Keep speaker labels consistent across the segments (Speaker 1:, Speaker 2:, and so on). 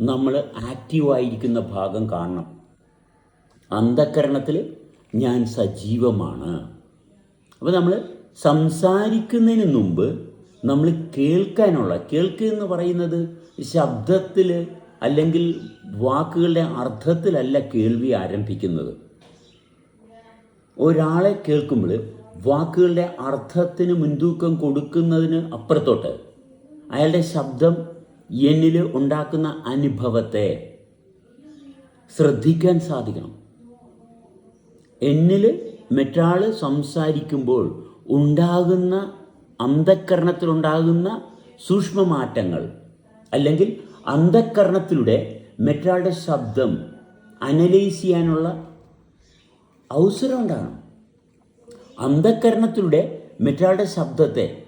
Speaker 1: നമ്മൾ ആക്റ്റീവായിരിക്കുന്ന ഭാഗം കാണണം. അന്ധക്കരണത്തിൽ ഞാൻ സജീവമാണ്. അപ്പോൾ നമ്മൾ സംസാരിക്കുന്നതിന് മുമ്പ് നമ്മൾ കേൾക്കാനുള്ള കേൾക്കുക എന്ന് പറയുന്നത് ശബ്ദത്തിൽ അല്ലെങ്കിൽ വാക്കുകളുടെ അർത്ഥത്തിലല്ല കേൾവി ആരംഭിക്കുന്നത്. ഒരാളെ കേൾക്കുമ്പോൾ വാക്കുകളുടെ അർത്ഥത്തിന് മുൻതൂക്കം കൊടുക്കുന്നതിന് അപ്പുറത്തോട്ട് അയാളുടെ ശബ്ദം എന്നിൽ ഉണ്ടാക്കുന്ന അനുഭവത്തെ ശ്രദ്ധിക്കാൻ സാധിക്കണം. എന്നിൽ മറ്റാൾ സംസാരിക്കുമ്പോൾ ഉണ്ടാകുന്ന അന്ധക്കരണത്തിലുണ്ടാകുന്ന സൂക്ഷ്മമാറ്റങ്ങൾ അല്ലെങ്കിൽ അന്ധക്കരണത്തിലൂടെ മറ്റാളുടെ ശബ്ദം അനലൈസ് ചെയ്യാനുള്ള അവസരം ഉണ്ടാകണം. അന്ധക്കരണത്തിലൂടെ മറ്റാളുടെ ശബ്ദത്തെ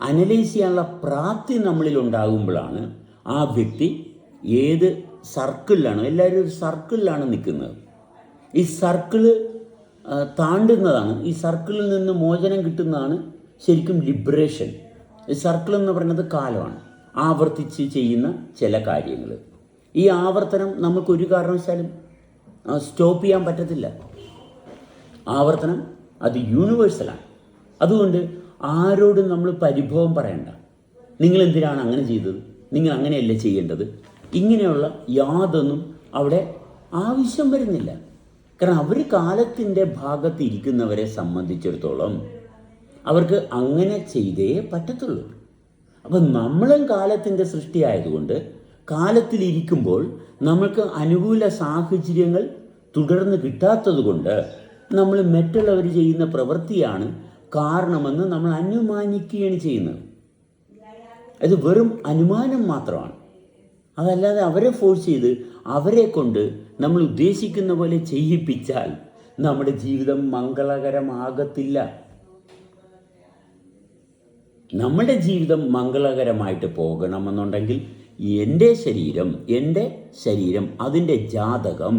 Speaker 1: അനലൈസ് ചെയ്യാനുള്ള പ്രാപ്തി നമ്മളിൽ ഉണ്ടാകുമ്പോഴാണ് ആ വ്യക്തി ഏത് സർക്കിളിലാണ് എല്ലാവരും ഒരു സർക്കിളിലാണ് നിൽക്കുന്നത്. ഈ സർക്കിൾ താണ്ടുന്നതാണ്. ഈ സർക്കിളിൽ നിന്ന് മോചനം കിട്ടുന്നതാണ് ശരിക്കും ലിബറേഷൻ. സർക്കിൾ എന്ന് പറയുന്നത് കാലമാണ്. ആവർത്തിച്ച് ചെയ്യുന്ന ചില കാര്യങ്ങൾ. ഈ ആവർത്തനം നമുക്ക് ഒരു കാരണവശാലും സ്റ്റോപ്പ് ചെയ്യാൻ പറ്റത്തില്ല. ആവർത്തനം അത് യൂണിവേഴ്സലാണ്. അതുകൊണ്ട് ആരോടും നമ്മൾ പരിഭവം പറയണ്ട. നിങ്ങൾ എന്തിനാണ് അങ്ങനെ ചെയ്തത്? നിങ്ങൾ അങ്ങനെയല്ല ചെയ്യേണ്ടത്? ഇങ്ങനെയുള്ള യാതൊന്നും അവിടെ ആവശ്യം വരുന്നില്ല. കാരണം അവർ കാലത്തിന്റെ ഭാഗത്ത് ഇരിക്കുന്നവരെ സംബന്ധിച്ചിടത്തോളം അവർക്ക് അങ്ങനെ ചെയ്തേ പറ്റത്തുള്ളൂ. അപ്പം നമ്മളും കാലത്തിന്റെ സൃഷ്ടിയായതുകൊണ്ട് കാലത്തിലിരിക്കുമ്പോൾ നമ്മൾക്ക് അനുകൂല സാഹചര്യങ്ങൾ തുടർന്ന് കിട്ടാത്തത് കൊണ്ട് നമ്മൾ മറ്റുള്ളവർ ചെയ്യുന്ന പ്രവൃത്തിയാണ് കാരണമെന്ന് നമ്മൾ അനുമാനിക്കുകയാണ് ചെയ്യുന്നത്. അത് വെറും അനുമാനം മാത്രമാണ്. അതല്ലാതെ അവരെ ഫോഴ്സ് ചെയ്ത് അവരെ കൊണ്ട് നമ്മൾ ഉദ്ദേശിക്കുന്ന പോലെ ചെയ്യിപ്പിച്ചാൽ നമ്മുടെ ജീവിതം മംഗളകരമാകത്തില്ല. നമ്മുടെ ജീവിതം മംഗളകരമായിട്ട് പോകണമെന്നുണ്ടെങ്കിൽ എന്റെ ശരീരം എന്റെ ശരീരം അതിന്റെ ജാതകം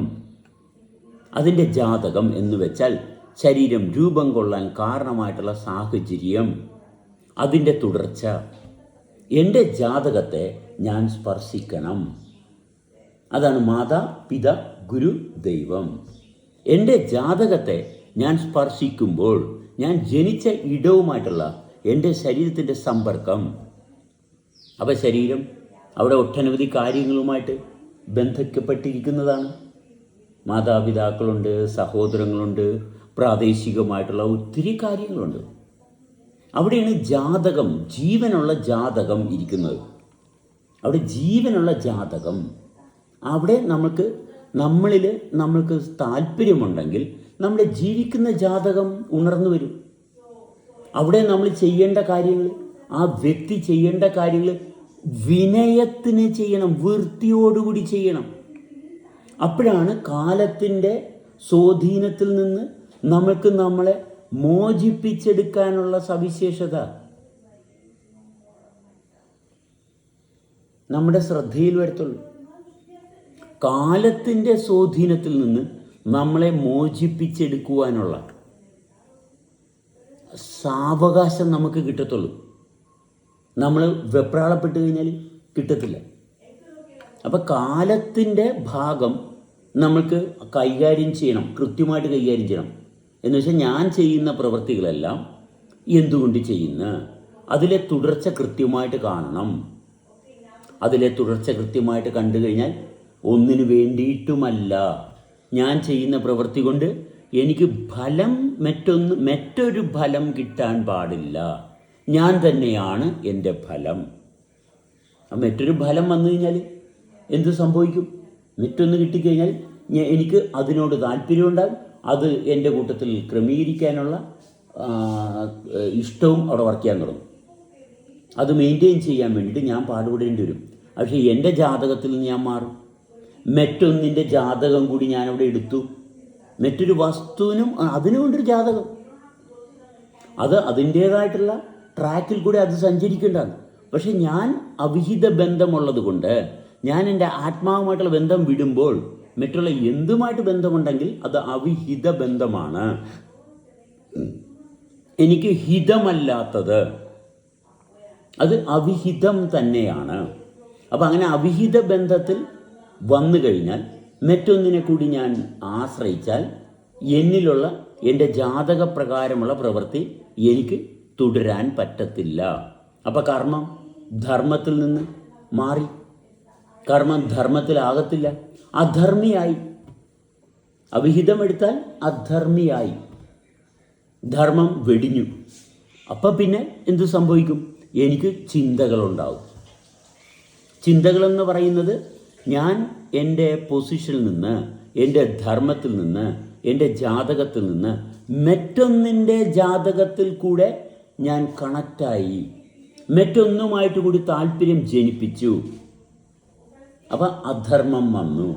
Speaker 1: അതിന്റെ ജാതകം എന്ന് വെച്ചാൽ ശരീരം രൂപം കൊള്ളാൻ കാരണമായിട്ടുള്ള സാഹചര്യം അതിന്റെ തുടർച്ച. എന്റെ ജാതകത്തെ ഞാൻ സ്പർശിക്കണം. അതാണ് മാതാ പിത ഗുരു ദൈവം. എന്റെ ജാതകത്തെ ഞാൻ സ്പർശിക്കുമ്പോൾ ഞാൻ ജനിച്ച ഇടവുമായിട്ടുള്ള എന്റെ ശരീരത്തിന്റെ സമ്പർക്കം. അപ്പോൾ ശരീരം അവിടെ ഒട്ടനവധി കാര്യങ്ങളുമായിട്ട് ബന്ധപ്പെട്ടിരിക്കുന്നതാണ് മാതാപിതാക്കളുണ്ട് സഹോദരങ്ങളുണ്ട് പ്രാദേശികമായിട്ടുള്ള ഒത്തിരി കാര്യങ്ങളുണ്ട്. അവിടെയാണ് ജാതകം ജീവനുള്ള ജാതകം ഇരിക്കുന്നത്. അവിടെ ജീവനുള്ള ജാതകം. അവിടെ നമുക്ക് നമ്മളിൽ നമ്മൾക്ക് താല്പര്യമുണ്ടെങ്കിൽ നമ്മുടെ ജീവിക്കുന്ന ജാതകം ഉണർന്നു വരും. അവിടെ നമ്മൾ ചെയ്യേണ്ട കാര്യങ്ങൾ ആ വ്യക്തി ചെയ്യേണ്ട കാര്യങ്ങൾ വിനയത്തിന് ചെയ്യണം വൃത്തിയോടുകൂടി ചെയ്യണം. അപ്പോഴാണ് കാലത്തിന്റെ സ്വാധീനത്തിൽ നിന്ന് നമുക്ക് നമ്മളെ മോചിപ്പിച്ചെടുക്കാനുള്ള സവിശേഷത. നമ്മുടെ ശ്രദ്ധയിൽ വരത്തുള്ളൂ. കാലത്തിന്റെ സ്വാധീനത്തിൽ നിന്ന് നമ്മളെ മോചിപ്പിച്ചെടുക്കുവാനുള്ള സാവകാശം നമുക്ക് കിട്ടത്തുള്ളൂ. നമ്മൾ വെപ്രാളപ്പെട്ട് കഴിഞ്ഞാൽ കിട്ടത്തില്ല. അപ്പം കാലത്തിന്റെ ഭാഗം നമ്മൾക്ക് കൈകാര്യം ചെയ്യണം കൃത്യമായിട്ട് കൈകാര്യം ചെയ്യണം. എന്ന് വെച്ചാൽ ഞാൻ ചെയ്യുന്ന പ്രവൃത്തികളെല്ലാം എന്തുകൊണ്ട് ചെയ്യുന്നു? അതിലെ തുടർച്ച കൃത്യമായിട്ട് കാണണം. അതിലെ തുടർച്ച കൃത്യമായിട്ട് കണ്ടു കഴിഞ്ഞാൽ ഒന്നിനു വേണ്ടിയിട്ടുമല്ല. ഞാൻ ചെയ്യുന്ന പ്രവൃത്തി കൊണ്ട് എനിക്ക് ഫലം മറ്റൊന്ന് മറ്റൊരു ഫലം കിട്ടാൻ പാടില്ല. ഞാൻ തന്നെയാണ് എന്റെ ഫലം. മറ്റൊരു ഫലം വന്നു കഴിഞ്ഞാൽ എന്ത് സംഭവിക്കും? മറ്റൊന്ന് കിട്ടിക്കഴിഞ്ഞാൽ എനിക്ക് അതിനോട് താല്പര്യമുണ്ടാകും. അത് എന്റെ കൂട്ടത്തിൽ ക്രമീകരിക്കാനുള്ള ഇഷ്ടവും അവിടെ വർക്ക് ചെയ്യാൻ തുടങ്ങും. അത് മെയിന്റെയിൻ ചെയ്യാൻ വേണ്ടിയിട്ട് ഞാൻ പാടുപെടേണ്ടി വരും. പക്ഷേ എന്റെ ജാതകത്തിൽ നിന്ന് ഞാൻ മാറും. മറ്റൊന്നിന്റെ ജാതകം കൂടി ഞാനവിടെ എടുത്തു. മറ്റൊരു വസ്തുവിനും അതിനുകൊണ്ടൊരു അതിനു കൊണ്ടൊരു ജാതകം. അത് അതിന്റേതായിട്ടുള്ള ട്രാക്കിൽ കൂടി അത് സഞ്ചരിക്കേണ്ടതാണ്. പക്ഷെ ഞാൻ അവിഹിത ബന്ധമുള്ളത് കൊണ്ട് ഞാൻ എന്റെ ആത്മാവുമായിട്ടുള്ള ബന്ധം വിടുമ്പോൾ മറ്റുള്ള എന്തുമായിട്ട് ബന്ധമുണ്ടെങ്കിൽ അത് അവിഹിത ബന്ധമാണ്. എനിക്ക് ഹിതമല്ലാത്തത് അത് അവിഹിതം തന്നെയാണ്. അപ്പം അങ്ങനെ അവിഹിത ബന്ധത്തിൽ വന്നു കഴിഞ്ഞാൽ മറ്റൊന്നിനെ കൂടി ഞാൻ ആശ്രയിച്ചാൽ എന്നിലുള്ള എന്റെ ജാതക പ്രകാരമുള്ള പ്രവൃത്തി എനിക്ക് തുടരാൻ പറ്റത്തില്ല. അപ്പം കർമ്മം ധർമ്മത്തിൽ നിന്ന് മാറി. കർമ്മം ധർമ്മത്തിലാകത്തില്ല. അധർമ്മിയായി. അവിഹിതമെടുത്താൽ അധർമ്മിയായി. ധർമ്മം വെടിഞ്ഞു. അപ്പം പിന്നെ എന്തു സംഭവിക്കും? എനിക്ക് ചിന്തകളുണ്ടാവും. ചിന്തകളെന്ന് പറയുന്നത് ഞാൻ എന്റെ പൊസിഷനിൽ നിന്ന് എന്റെ ധർമ്മത്തിൽ നിന്ന് എന്റെ ജാതകത്തിൽ നിന്ന് മറ്റൊന്നിന്റെ ജാതകത്തിൽ കൂടെ ഞാൻ കണക്റ്റായി മറ്റൊന്നുമായിട്ട് കൂടി താല്പര്യം ജനിപ്പിച്ചു. അപ്പം അധർമ്മം വന്നു.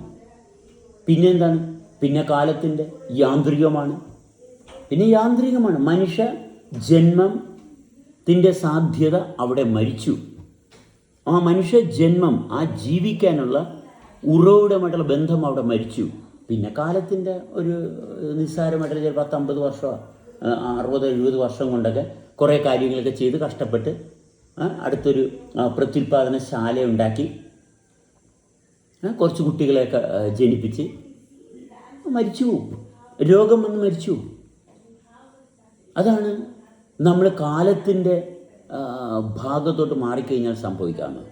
Speaker 1: പിന്നെ എന്താണ് പിന്നെ കാലത്തിന്റെ യാന്ത്രികമാണ്. പിന്നെ യാന്ത്രികമാണ്. മനുഷ്യ ജന്മം ജന്മത്തിന്റെ സാധ്യത അവിടെ മരിച്ചു. ആ മനുഷ്യ ജന്മം ആ ജീവിക്കാനുള്ള ഉറവിടമായിട്ടുള്ള ബന്ധം അവിടെ മരിച്ചു. പിന്നെ കാലത്തിന്റെ ഒരു നിസ്സാരമായിട്ടുള്ള ചില പത്തമ്പത് വർഷമോ അറുപത് എഴുപത് വർഷം കൊണ്ടൊക്കെ കുറേ കാര്യങ്ങളൊക്കെ ചെയ്ത് കഷ്ടപ്പെട്ട് അടുത്തൊരു പ്രത്യുൽപാദന പ്രത്യുൽപാദനശാല ഉണ്ടാക്കി. കുറച്ച് കുട്ടികളെയൊക്കെ ജനിപ്പിച്ച് മരിച്ചു രോഗം വന്ന് മരിച്ചു അതാണ് നമ്മൾ കാലത്തിന്റെ ഭാഗത്തോട്ട് മാറിക്കഴിഞ്ഞാൽ സംഭവിക്കാവുന്നത്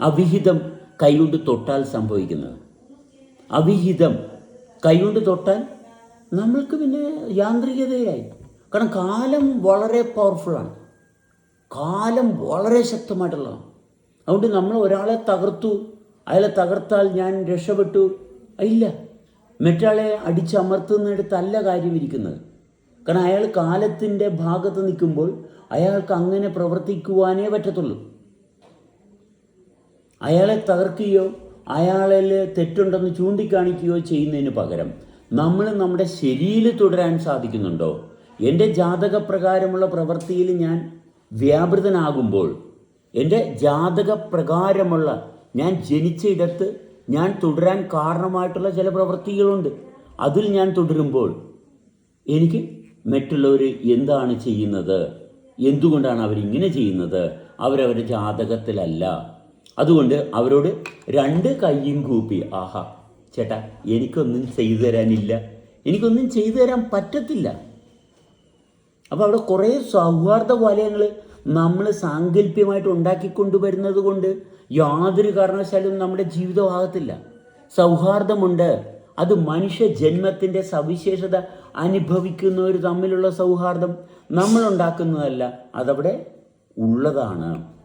Speaker 1: അവിഹിതം കൈകൊണ്ട് തൊട്ടാൽ സംഭവിക്കുന്നത്. അവിഹിതം കൈകൊണ്ട് തൊട്ടാൽ നമ്മൾക്ക് പിന്നെ യാന്ത്രികതയായി. കാരണം കാലം വളരെ പവർഫുള്ളാണ് കാലം വളരെ ശക്തമായിട്ടുള്ളതാണ്. അതുകൊണ്ട് നമ്മൾ ഒരാളെ തകർത്തു അയാളെ തകർത്താൽ ഞാൻ രക്ഷപ്പെട്ടു. ഇല്ല. മറ്റാളെ അടിച്ചമർത്തുന്നിടത്തല്ല കാര്യമിരിക്കുന്നത്. കാരണം അയാൾ കാലത്തിന്റെ ഭാഗത്ത് നിൽക്കുമ്പോൾ അയാൾക്ക് അങ്ങനെ പ്രവർത്തിക്കുവാനേ പറ്റത്തുള്ളൂ. അയാളെ തകർക്കുകയോ അയാളിൽ തെറ്റുണ്ടെന്ന് ചൂണ്ടിക്കാണിക്കുകയോ ചെയ്യുന്നതിന് പകരം നമ്മൾ നമ്മുടെ ശരിയിൽ തുടരാൻ സാധിക്കുന്നുണ്ടോ? എന്റെ ജാതകപ്രകാരമുള്ള പ്രവൃത്തിയിൽ ഞാൻ വ്യാപൃതനാകുമ്പോൾ എന്റെ ജാതകപ്രകാരമുള്ള ഞാൻ ജനിച്ച ഇടത്ത് ഞാൻ തുടരാൻ കാരണമായിട്ടുള്ള ചില പ്രവൃത്തികളുണ്ട്. അതിൽ ഞാൻ തുടരുമ്പോൾ എനിക്ക് മറ്റുള്ളവർ എന്താണ് ചെയ്യുന്നത്? എന്തുകൊണ്ടാണ് അവരിങ്ങനെ ചെയ്യുന്നത്? അവരവരുടെ ജാതകത്തിലല്ല. അതുകൊണ്ട് അവരോട് രണ്ട് കൈയും കൂപ്പി ആഹാ ചേട്ടാ എനിക്കൊന്നും ചെയ്തു തരാനില്ല. എനിക്കൊന്നും ചെയ്തു തരാൻ പറ്റത്തില്ല. അപ്പോൾ അവിടെ കുറേ സൗഹാർദ്ദ വലയങ്ങൾ നമ്മൾ സാങ്കല്പ്യമായിട്ട് ഉണ്ടാക്കിക്കൊണ്ടുവരുന്നത് കൊണ്ട് യാതൊരു കാരണവശാലും നമ്മുടെ ജീവിതമാകത്തില്ല. സൗഹാർദ്ദമുണ്ട്. അത് മനുഷ്യ ജന്മത്തിന്റെ സവിശേഷത അനുഭവിക്കുന്നവർ തമ്മിലുള്ള സൗഹാർദ്ദം നമ്മൾ ഉണ്ടാക്കുന്നതല്ല അതവിടെ ഉള്ളതാണ്.